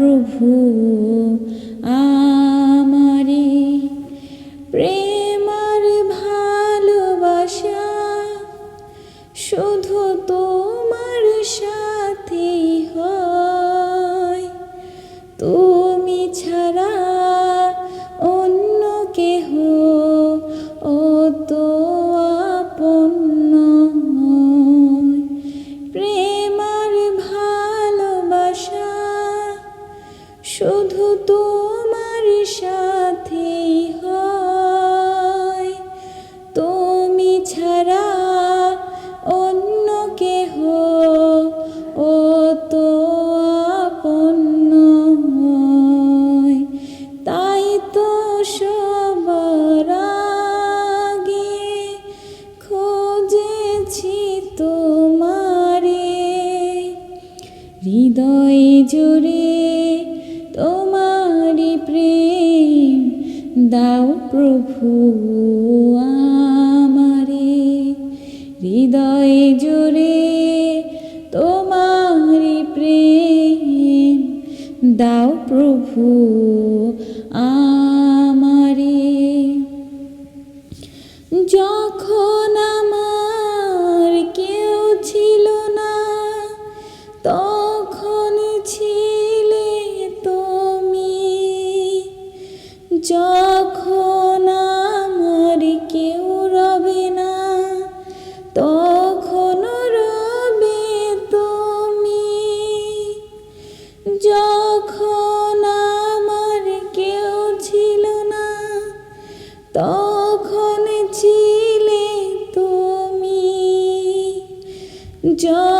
প্রভু আমারে প্রেমার ভালোবাসা শুধু তোমার সাথে হয়। তুমি ছাড়া অন্য কেহ তোমার সাথেই হয় তুমি ছাড়া অন্য কেহ ও তো আপন নয়। তাই তো সবার আগে খুঁজেছি তোমারে হৃদয় জুড়ে তোমারি প্রেম দাও প্রভু আমারে। হৃদয় জোরে তোমারি প্রেম দাও প্রভু আমারে। যখন যখন আমার কেউ রবে না, তখন রবে তুমি। যখন আমার কেউ ছিল না, তখন ছিলে তুমি। যখন